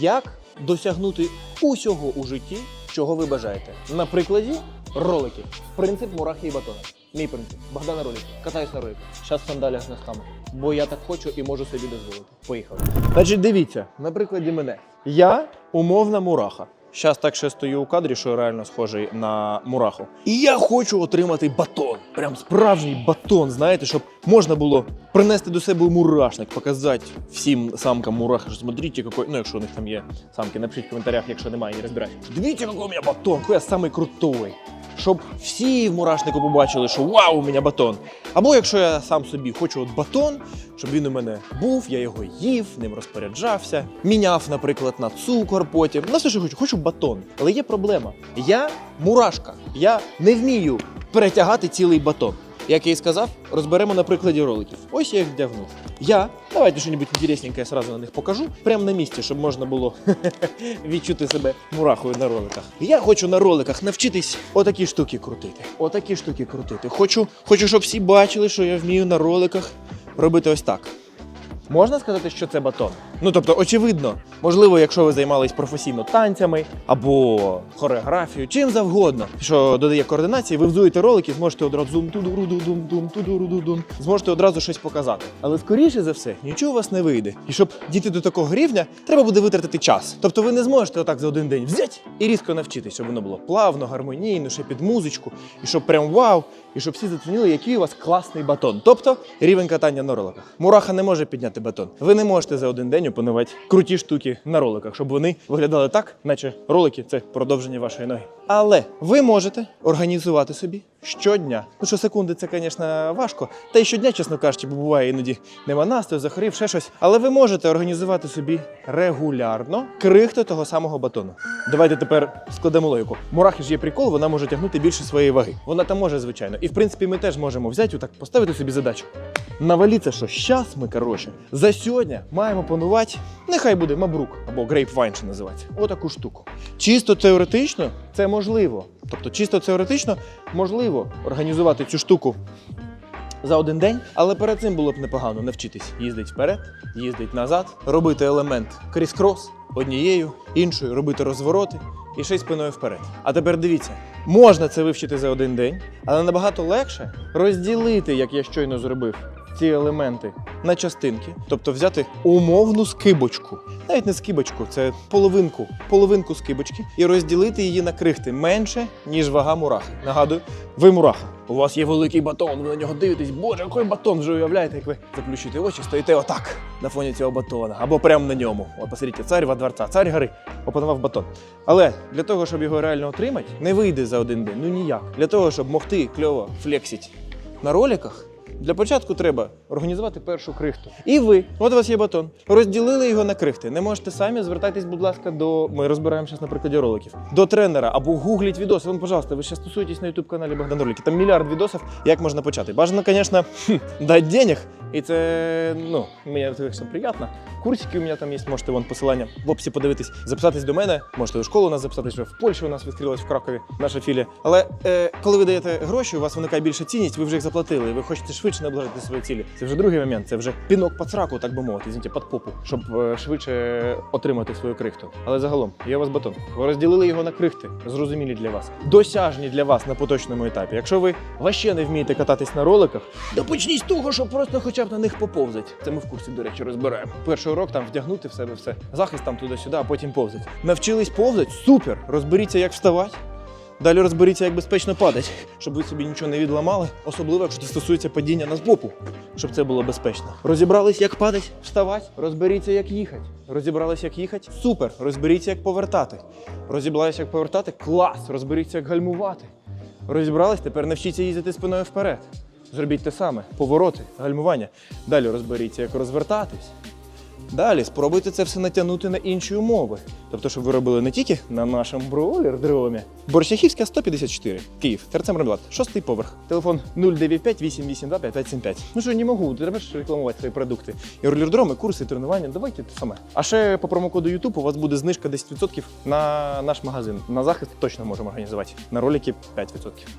як досягнути усього у житті, чого ви бажаєте. На прикладі роликів. Принцип мурахи і батона. Мій принцип. Богдана ролик. Катаюсь на роликах. Зараз сандалях з носками. Бо я так хочу і можу собі дозволити. Поїхали. Значить, дивіться, на прикладі мене. Я умовна мураха. Зараз так ще стою у кадрі, що реально схожий на мураху. І я хочу отримати батон. Прям справжній батон, знаєте, щоб можна було принести до себе мурашник, показати всім самкам мурахи, що смотрите, який, ну якщо у них там є самки, напишіть в коментарях, якщо немає, не розбирайте. Дивіться, який у мене батон, який я самий крутой. Щоб всі в мурашнику побачили, що вау, у мене батон. Або якщо я сам собі хочу от батон, щоб він у мене був, я його їв, ним розпоряджався, міняв, наприклад, на цукор потім. На все, що хочу, хочу батон. Але є проблема. Я мурашка. Я не вмію перетягати цілий батон. Як я і сказав, розберемо на прикладі роликів. Ось я їх вдягнув. Я, давайте щось інтересненьке сразу на них покажу, прямо на місці, щоб можна було відчути себе мурахою на роликах. Я хочу на роликах навчитись отакі штуки крутити. Отакі штуки крутити. Хочу, хочу, щоб всі бачили, що я вмію на роликах робити ось так. Можна сказати, що це батон? Ну тобто, очевидно, можливо, якщо ви займались професійно танцями або хореографією, чим завгодно, що додає координації, ви взуєте ролики, зможете одразу зум тудуру дум дум тудуру дум зможете одразу щось показати. Але скоріше за все, нічого у вас не вийде. І щоб дійти до такого рівня, треба буде витратити час. Тобто ви не зможете отак за один день взяти і різко навчитись, щоб воно було плавно, гармонійно, ще під музичку, і щоб прям вау, і щоб всі зацінили, який у вас класний батон. Тобто рівень катання на роликах. Мураха не може підняти батон. Ви не можете за один день опанувати круті штуки на роликах, щоб вони виглядали так, наче ролики це продовження вашої ноги. Але ви можете організувати собі щодня. Ну що секунди, це, звісно, важко. Та й щодня, чесно кажучи, бо буває іноді нема настрою, захворів, ще щось. Але ви можете організувати собі регулярно крихти того самого батону. Давайте тепер складемо логіку. Мурахи ж є прикол, вона може тягнути більше своєї ваги. Вона там може, звичайно. І в принципі ми теж можемо взяти отак, поставити собі задачу. Наваліться, що щас ми, коротше, за сьогодні маємо панувати, нехай буде мабрук або грейпвайн, що називається. Отаку штуку. Чисто теоретично це можливо. Тобто, чисто теоретично можливо організувати цю штуку за один день, але перед цим було б непогано навчитись їздити вперед, їздити назад, робити елемент кріс-крос однією, іншою, робити розвороти і ще й спиною вперед. А тепер дивіться, можна це вивчити за один день, але набагато легше розділити, як я щойно зробив, ці елементи на частинки, тобто взяти умовну скибочку, навіть не скибочку, це половинку, половинку скибочки, і розділити її на крихти менше, ніж вага мурахи. Нагадую, ви мураха. У вас є великий батон, ви на нього дивитесь, боже, який батон вже уявляєте, як ви заплющуєте очі, стоїте отак на фоні цього батона, або прямо на ньому. От посмотрите, цар во дворця, цар гори опанував батон. Але для того, щоб його реально отримати, не вийде за один день. Ну ніяк. Для того, щоб могти кльово флексити на роликах, для початку треба організувати першу крихту. І ви, от у вас є батон, розділили його на крихти. Не можете самі, звертайтесь, будь ласка, до. Ми розбираємо зараз на прикладі роликів. До тренера або гугліть відоси. Вон, пожалуйста, ви ще стосуєтесь на youtube каналі Богдан Ролики. Там мільярд відосів, як можна почати. Бажано, звісно, дати денег. І це, ну, мені все приємно. Курсики у мене там є, можете вон посилання в описі подивитись, записатись до мене, можете у школу у нас записатись, в Польщі у нас відкрилась в Кракові наша філія. Але е, коли ви даєте гроші, у вас виникає більша цінність, ви вже їх заплатили, і ви хочете швидше наближати свої цілі. Це вже другий момент, це вже пінок під сраку, так би мовити, извините, під попу, щоб е, швидше отримати свою крихту. Але загалом, є у вас батон. Ви розділили його на крихти, зрозумілі для вас, досяжні для вас на поточному етапі. Якщо ви ваще не вмієте кататись на роликах, то почніть з того, що просто хоча б на них поповзати. Це ми в курсі, до речі, розбираємо. Перший урок там вдягнути в себе все. Захист там туди-сюди, а потім повзати. Навчились повзати? Супер! Розберіться, як вставати. Далі розберіться, як безпечно падати, щоб ви собі нічого не відламали, особливо, якщо це стосується падіння на збоку, щоб це було безпечно. Розібрались, як падати, вставати, розберіться, як їхати. Розібрались, як їхати. Супер. Розберіться, як повертати. Розібрались, як повертати. Клас! Розберіться, як гальмувати. Розібрались, тепер навчіться їздити спиною вперед. Зробіть те саме: повороти, гальмування. Далі розберіться, як розвертатись. Далі спробуйте це все натягнути на інші умови. Тобто, щоб ви робили не тільки на нашому броулер-дромі. Борщахівська 154, Київ, ТРЦ Мремлад, шостий поверх. Телефон 095 882 5575. Ну що, не можу, треба ж рекламувати свої продукти. І ролердроми, курси, тренування, давайте те саме. А ще по промокоду YouTube у вас буде знижка 10% на наш магазин. На захист точно можемо організувати. На ролики 5%.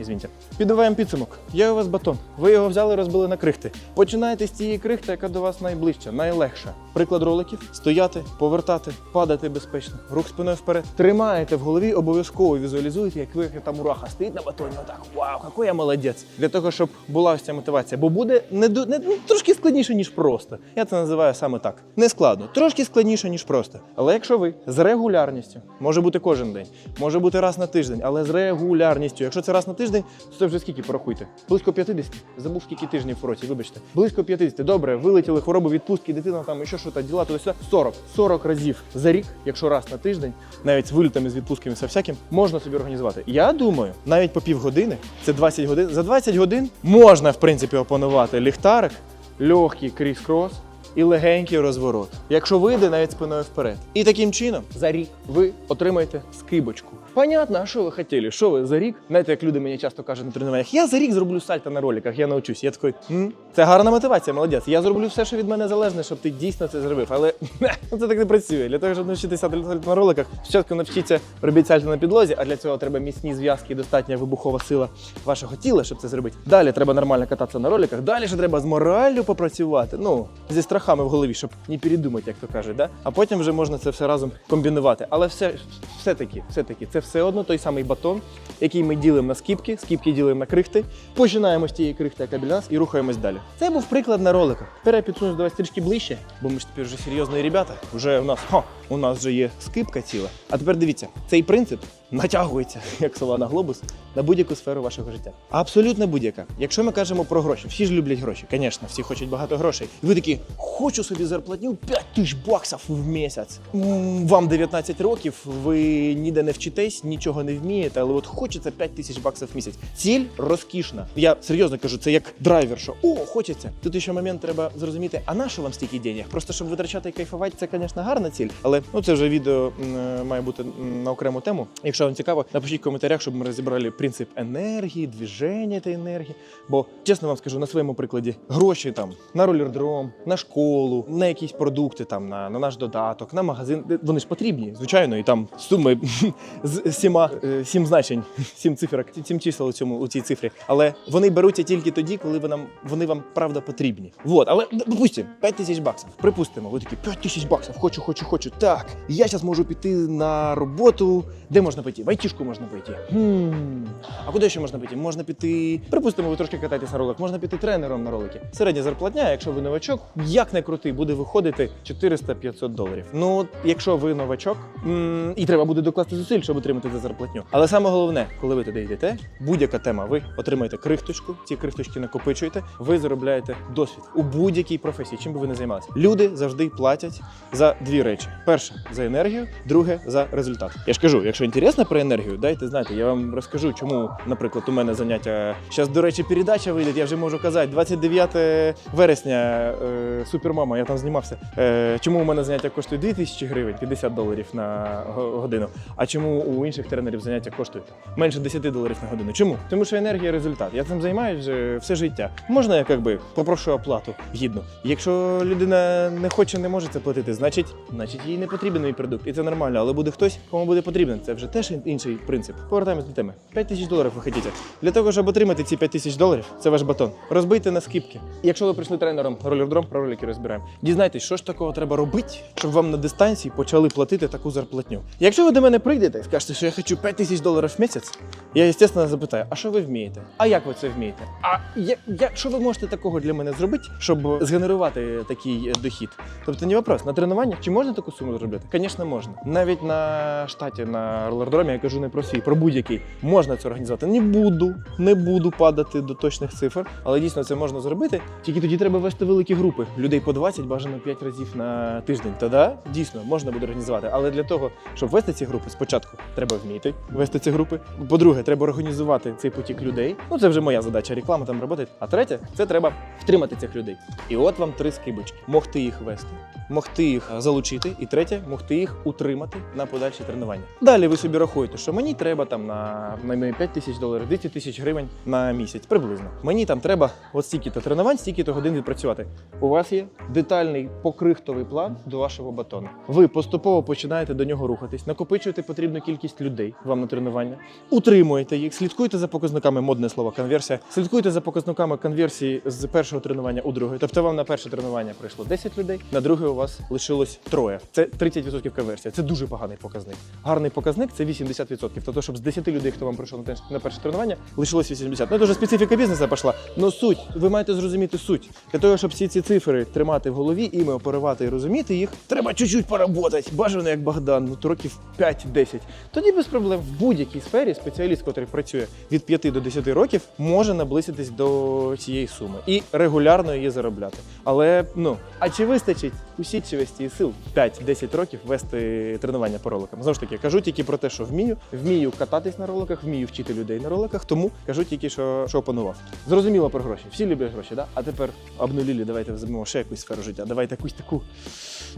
Ізвіньте. Підбиваємо підсумок. Є у вас батон. Ви його взяли, розбили на крихти. Починайте з цієї крихти, яка до вас найближча, найлегша. Приклад приклад роликів, стояти, повертати, падати безпечно, рух спиною вперед. Тримаєте в голові, обов'язково візуалізуєте, як ви як та мураха стоїть на батоні. Отак, вау, який я молодець. Для того, щоб була ось ця мотивація. Бо буде не, не ну, трошки складніше, ніж просто. Я це називаю саме так. Не складно, трошки складніше, ніж просто. Але якщо ви з регулярністю, може бути кожен день, може бути раз на тиждень, але з регулярністю. Якщо це раз на тиждень, то це вже скільки порахуйте? Близько 50? Забув скільки тижнів в році, вибачте. Близько 50. Добре, вилетіли хвороби, відпустки, дитина там, і що, що діла, туди сюди. 40. 40 разів за рік, якщо раз на тиждень, навіть з вилітами, з відпустками, все всяким, можна собі організувати. Я думаю, навіть по півгодини, це 20 годин. За 20 годин можна, в принципі, опанувати ліхтарик, легкий кріс-крос і легенький розворот. Якщо вийде, навіть спиною вперед. І таким чином за рік ви отримаєте скибочку. Понятно, а що ви хотіли? Що ви за рік? Знаєте, як люди мені часто кажуть на тренуваннях, я за рік зроблю сальто на роликах, я навчусь. Я такий, «М, це гарна мотивація, молодець. Я зроблю все, що від мене залежне, щоб ти дійсно це зробив. Але ну, це так не працює. Для того, щоб навчитися сальто на роликах, спочатку навчіться робити сальто на підлозі, а для цього треба міцні зв'язки і достатня вибухова сила вашого тіла, щоб це зробити. Далі треба нормально кататися на роликах. Далі ще треба з мораллю попрацювати. Ну, зі страхами в голові, щоб не передумати, як то кажуть. Да? А потім вже можна це все разом комбінувати. Але все, все-таки, все-таки, це все одно той самий батон, який ми ділимо на скіпки, скіпки ділимо на крихти. Починаємо з тієї крихти, яка біля нас, і рухаємось далі. Це був приклад на роликах. Тепер я підсунусь до вас трішки ближче, бо ми ж тепер вже серйозні ребята. Вже у нас хо, у нас вже є скипка ціла. А тепер дивіться, цей принцип натягується, як сова на глобус, на будь-яку сферу вашого життя. Абсолютно будь-яка. Якщо ми кажемо про гроші, всі ж люблять гроші, звісно, всі хочуть багато грошей. І ви такі, хочу собі зарплатню 5 тисяч баксів в місяць. Вам 19 років, ви ніде не вчитесь, нічого не вмієте, але от хочеться 5 тисяч баксів в місяць. Ціль розкішна. Я серйозно кажу, це як драйвер, що о, хочеться. Тут ще момент треба зрозуміти, а на що вам стільки денег? Просто щоб витрачати і кайфувати, це, звісно, гарна ціль, але ну це вже відео е, має бути на окрему тему. Якщо вам цікаво, напишіть в коментарях, щоб ми розібрали принцип енергії, движення та енергії. Бо чесно вам скажу на своєму прикладі, гроші там на ролердром, на школу, на якісь продукти, там на, на наш додаток, на магазин. Вони ж потрібні, звичайно, і там суми з сіма е, сім значень, сім цифрок, сім чисел у цьому у цій цифрі. Але вони беруться тільки тоді, коли ви нам вони вам правда потрібні. Вот, але допустимо, 5 тисяч баксів. Припустимо, ви такі 5 тисяч баксів, хочу, хочу, хочу. Так, я зараз можу піти на роботу. Де можна піти? В айтішку можна піти. Хм. А куди ще можна піти? Можна піти. Припустимо, ви трошки катаєтесь на ролик, можна піти тренером на ролики. Середня зарплатня, якщо ви новачок, як не крутий, буде виходити 400-500 доларів. Ну, якщо ви новачок, м, і треба буде докласти зусиль, щоб отримати за зарплатню. Але саме головне, коли ви туди йдете, будь-яка тема, ви отримаєте крихточку, ці крихточки накопичуєте, ви заробляєте досвід у будь-якій професії, чим би ви не займалися. Люди завжди платять за дві речі: перше за енергію, друге за результат. Я ж кажу, якщо інтересно про енергію, дайте знати. Я вам розкажу, чому, наприклад, у мене заняття. Зараз, до речі, передача вийде, я вже можу казати, 29 вересня е, супермама, я там знімався. Е, чому у мене заняття коштує 2000 гривень, 50 доларів на годину. А чому у інших тренерів заняття коштують менше 10 доларів на годину? Чому? Тому що енергія результат. Я цим займаюся все життя. Можна я як би попрошу оплату гідну. Якщо людина не хоче, не може це платити, значить, значить їй не потрібен мій продукт. І це нормально, але буде хтось, кому буде потрібен. Це вже теж інший принцип. Повертаємось до теми. 5 тисяч доларів ви хотіте. Для того, щоб отримати ці 5 тисяч доларів, це ваш батон. Розбийте на скіпки. Якщо ви прийшли тренером ролердром, про ролики розбираємо. Дізнайтесь, що ж такого треба робити, щоб вам на дистанції почали платити таку зарплатню. Якщо ви до мене прийдете і скажете, що я хочу 5 тисяч доларів в місяць, я, звісно, запитаю, а що ви вмієте? А як ви це вмієте? А я, я, що ви можете такого для мене зробити, щоб згенерувати такий е, дохід? Тобто, не вопрос, на тренуваннях чи можна таку суму зробити? Звісно, можна. Навіть на штаті на ролердромі, я кажу не про свій, про будь-який, можна це організувати. Не буду, не буду падати до точних цифр, але дійсно це можна зробити. Тільки тоді треба вести великі групи. Людей по 20, бажано 5 разів на тиждень. Тоді дійсно можна буде організувати. Але для того, щоб вести ці групи, спочатку треба вміти вести ці групи. По-друге, треба організувати цей потік людей. Ну це вже моя задача, реклама там робити. А третє, це треба втримати цих людей. І от вам три скибочки: могти їх вести, могти їх залучити, і третє, могти їх утримати на подальші тренування. Далі ви собі рахуєте, що мені треба там на, на 5 тисяч доларів, 200 тисяч гривень на місяць, приблизно. Мені там треба от стільки-то тренувань, стільки-то годин відпрацювати. У вас є детальний покрихтовий план до вашого батону. Ви поступово починаєте до нього рухатись, накопичуєте потрібну кількість людей вам на тренування, утримуєте їх, слідкуєте за показниками, модне слово конверсія, слідкуєте за показниками конверсії з першого тренування у друге. Тобто вам на перше тренування прийшло 10 людей, на друге у вас лишилось троє. Це 30% конверсія. Це дуже поганий показник. Гарний показник це 80%. Тобто, щоб з 10 людей, хто вам прийшов на на перше тренування, лишилось 80. Ну, вже специфіка бізнесу пішла. Ну суть, ви маєте зрозуміти суть. Для того, щоб всі ці цифри тримати в голові, іми оперувати і розуміти їх, треба чуть-чуть поработати. Бажано, як Богдан, ну то років 5-10. Тоді без проблем в будь-якій сфері спеціаліст, який працює від 5 до 10 років, може наблизитись до цієї суми і регулярно її заробляти. Але ну а чи вистачить усідчивості і сил 5-10 років вести тренування по роликам? Знову ж таки, кажу тільки про те, що вмію, вмію кататись на роликах, вмію вчити людей на роликах, тому кажу тільки, що, що опанував. Зрозуміло про гроші. Всі люблять гроші, да? А тепер обнулілі, давайте візьмемо ще якусь сферу життя. Давайте якусь таку,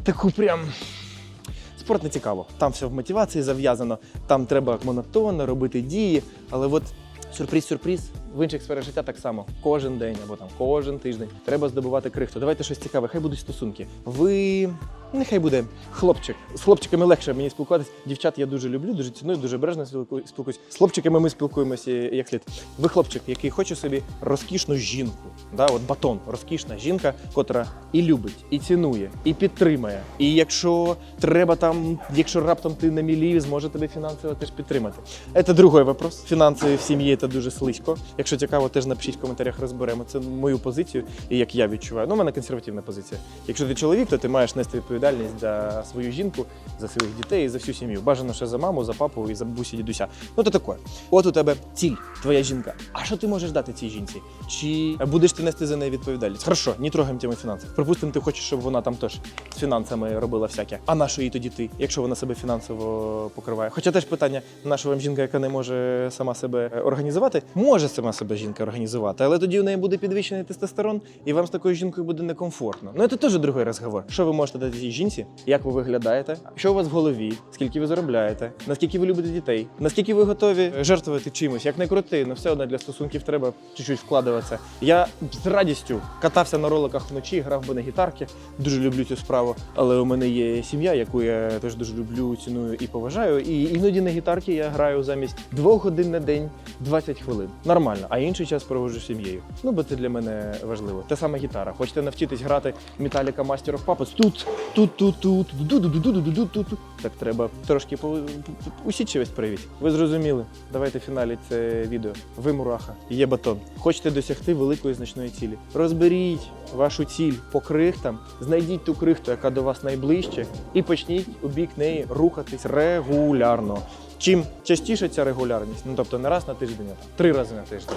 таку прям. Спорт не цікаво. Там все в мотивації зав'язано, там треба монотонно робити дії. Але от сюрприз-сюрприз в інших сферах життя так само. Кожен день або там кожен тиждень треба здобувати крихту. Давайте щось цікаве, хай будуть стосунки. Ви нехай буде хлопчик. З хлопчиками легше мені спілкуватись. Дівчат я дуже люблю, дуже ціную, дуже бережно спілку- спілкуюсь. З хлопчиками ми спілкуємося як слід. Ви хлопчик, який хоче собі розкішну жінку. Да, от батон, розкішна жінка, котра і любить, і цінує, і підтримує. І якщо треба там, якщо раптом ти на мілі, зможе тебе фінансово теж підтримати. Це другий вопрос. Фінанси в сім'ї це дуже слизько. Якщо цікаво, теж напишіть в коментарях, розберемо. Це мою позицію і як я відчуваю. Ну, у мене консервативна позиція. Якщо ти чоловік, то ти маєш нести відповідальність за свою жінку, за своїх дітей і за всю сім'ю. Бажано ще за маму, за папу і за бабусі, дідуся. Ну то таке. От у тебе ціль, твоя жінка. А що ти можеш дати цій жінці? Чи будеш ти нести за неї відповідальність? Хорошо, не трогаємо тему фінансів. Припустимо, ти хочеш, щоб вона там теж з фінансами робила всяке. А на що їй тоді ти, якщо вона себе фінансово покриває? Хоча теж питання, на що вам жінка, яка не може сама себе е, організувати, може сама себе жінка організувати, але тоді у неї буде підвищений тестостерон, і вам з такою жінкою буде некомфортно. Ну це теж другий розговор. Що ви можете дати цій жінці? Як ви виглядаєте? Що у вас в голові? Скільки ви заробляєте? Наскільки ви любите дітей? Наскільки ви готові жертвувати чимось? Як не крути, але все одно для стосунків треба чуть-чуть вкладуватися. Я з радістю катався на роликах вночі, грав би на гітарки. Дуже люблю цю справу. Але у мене є сім'я, яку я теж дуже люблю, ціную і поважаю. І іноді на гітарки я граю замість двох годин на день 20 хвилин. Нормально, а інший час проводжу з сім'єю. Ну, бо це для мене важливо. Те саме гітара. Хочете навчитись грати Metallica Master of Puppets? Тут, тут, тут, тут, тут. Так треба трошки усідчивість проявити. Ви зрозуміли. Давайте фіналі це відео. Ви мураха, є батон. Хочете досягти великої значної цілі. Розберіть вашу ціль по крихтам, знайдіть ту крихту, яка до вас найближче, і почніть у бік неї рухатись регулярно. Чим частіше ця регулярність, ну тобто не раз на тиждень, а там, три рази на тиждень,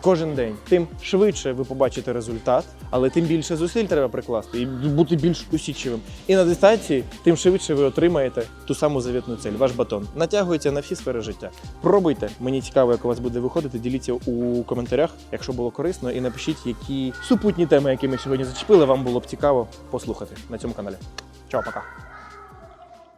кожен день, тим швидше ви побачите результат, але тим більше зусиль треба прикласти і бути більш усічливим. І на дистанції, тим швидше ви отримаєте ту саму завітну цель, ваш батон. Натягується на всі сфери життя. Пробуйте. Мені цікаво, як у вас буде виходити. Діліться у коментарях, якщо було корисно, і напишіть, які супутні теми, які ми сьогодні зачепили, вам було б цікаво послухати на цьому каналі. Чао, пока.